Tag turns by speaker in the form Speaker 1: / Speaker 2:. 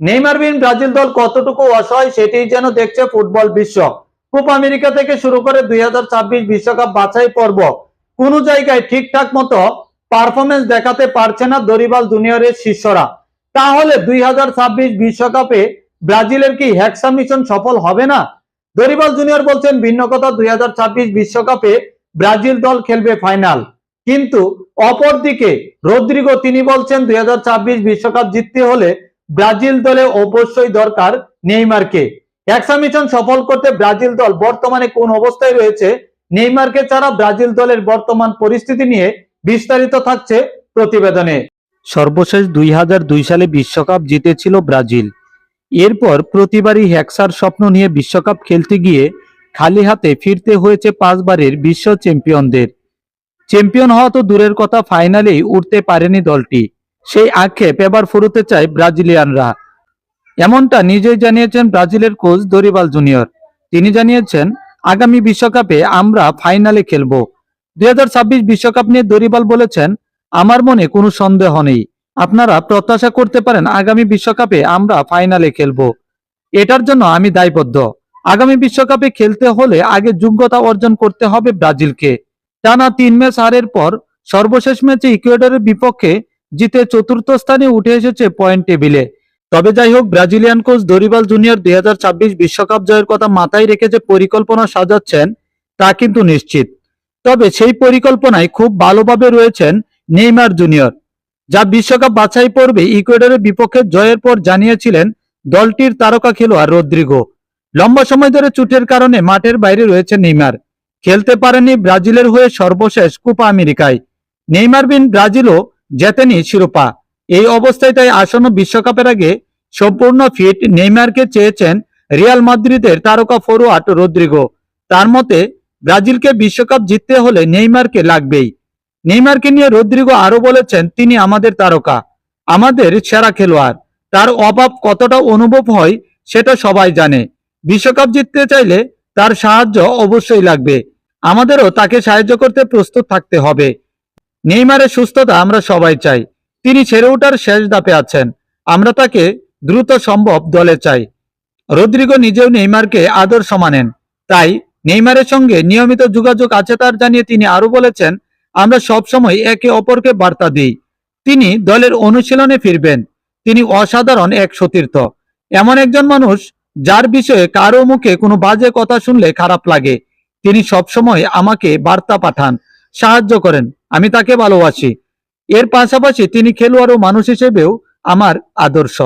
Speaker 1: Neymar বিন Brazil দল কতটুকু অসহায় সেটি যেন দেখছে ফুটবল বিশ্ব। কোপ আমেরিকা থেকে শুরু করে দুই বিশ্বকাপ বাছাই পর্ব। কোন জায়গায় ঠিকঠাক মতো পারফরমেন্স দেখাতে পারছে না দরিবাল জুনিয়রের শিষ্যরা। তাহলে দুই বিশ্বকাপে ব্রাজিলের কি হ্যাকসা মিশন সফল হবে না? দরিবাল জুনিয়র বলছেন, ভিন্ন কথা, দুই বিশ্বকাপে ব্রাজিল দল খেলবে ফাইনাল কিন্তু অপরদিকে রদ্রিগো, তিনি বলছেন, দুই বিশ্বকাপ জিততে হলে ব্রাজিল দলে অবশ্যই দরকার নেইমারকে। হ্যাকসা মিশন সফল করতে ব্রাজিল দল বর্তমানে কোন অবস্থায় রয়েছে, নেইমারকে ছাড়া ব্রাজিল দলের বর্তমান পরিস্থিতি নিয়ে বিস্তারিত থাকছে প্রতিবেদনে। সর্বশেষ দুই সালে বিশ্বকাপ জিতেছিল ব্রাজিল। এরপর প্রতিবারই হ্যাকসার স্বপ্ন নিয়ে বিশ্বকাপ খেলতে গিয়ে খালি হাতে ফিরতে হয়েছে পাঁচবারের বিশ্ব চ্যাম্পিয়নদের। চ্যাম্পিয়ন হওয়া তো দূরের কথা, ফাইনালেই উঠতে পারেনি দলটি। সেই আক্ষেপ এবার ফুরুতে চায় ব্রাজিলিয়ানরা। এমনটা নিজেই জানিয়েছেন ব্রাজিলের কোচ দরিবাল জুনিয়র। তিনি জানিয়েছেন, আগামী বিশ্বকাপে আমরা ফাইনালে খেলব। দুই হাজার বিশ্বকাপ নিয়ে দরিবাল বলেছেন, আমার মনে কোনো সন্দেহ নেই। আপনারা প্রত্যাশা করতে পারেন আগামী বিশ্বকাপে আমরা ফাইনালে খেলব। এটার জন্য আমি দায়বদ্ধ। আগামী বিশ্বকাপে খেলতে হলে আগে যোগ্যতা অর্জন করতে হবে ব্রাজিলকে। টানা তিন ম্যাচ হারের পর সর্বশেষ ম্যাচে ইকুয়েডরের বিপক্ষে জিতে চতুর্থ স্থানে উঠে এসেছে পয়েন্ট টেবিলে তবে যাই হোক, ব্রাজিলিয়ান কোচ দরিবাল জুনিয়র দুই বিশ্বকাপ জয়ের কথা মাথায় রেখে যে পরিকল্পনা সাজাচ্ছেন, তা কিন্তু নিশ্চিত। তবে সেই পরিকল্পনায় খুব ভালোভাবে রয়েছেন নেইমার জুনিয়র, যা বিশ্বকাপ বাছাই পর্বে ইকুয়েডরের বিপক্ষে জয়ের পর জানিয়েছিলেন দলটির তারকা খেলোয়াড় রদ্রিগো। লম্বা সময় ধরে চুটের কারণে মাঠের বাইরে রয়েছে নেইমার। খেলতে পারেনি ব্রাজিলের হয়ে সর্বশেষ কোপা আমেরিকায়। নেইমার বিন ব্রাজিলও জেতেনি শিরোপা। এই অবস্থায় তাই আসন্ন বিশ্বকাপের আগে সম্পূর্ণ ফিট নেইমারকে চেয়েছেন রিয়াল মাদ্রিদের তারকা ফরোয়ার্ড রদ্রিগো। তার মতে, ব্রাজিলকে বিশ্বকাপ জিততে হলে নেইমারকে লাগবেই। নেইমারকে নিয়ে রদ্রিগো আরও বলেছেন, তিনি আমাদের তারকা, আমাদের সেরা খেলোয়াড়। তার অভাব কতটা অনুভব হয় সেটা সবাই জানে। বিশ্বকাপ জিততে চাইলে তার সাহায্য অবশ্যই লাগবে। আমাদেরও তাকে সাহায্য করতে প্রস্তুত থাকতে হবে। নেইমারের সুস্থতা আমরা সবাই চাই। তিনি সেরে ওঠার শেষ ধাপে আছেন। আমরা তাকে দ্রুত সম্ভব দলে চাই। রদ্রিগো নিজেও নেইমারকে আদর্শ মানেন। তাই নেইমারের সঙ্গে নিয়মিত যোগাযোগ আছে তার জানিয়ে তিনি আরও বলেছেন, আমরা সবসময় একে অপরকে বার্তা দিই। তিনি দলের অনুশীলনে ফিরবেন। তিনি অসাধারণ এক সতীর্থ। এমন একজন মানুষ যার বিষয়ে কারও মুখে কোনো বাজে কথা শুনলে খারাপ লাগে। তিনি সবসময় আমাকে বার্তা পাঠান, সাহায্য করেন। আমি তাকে ভালোবাসি। এর পাশাপাশি তিনি খেলোয়াড় ও মানুষ হিসেবেও আমার আদর্শ।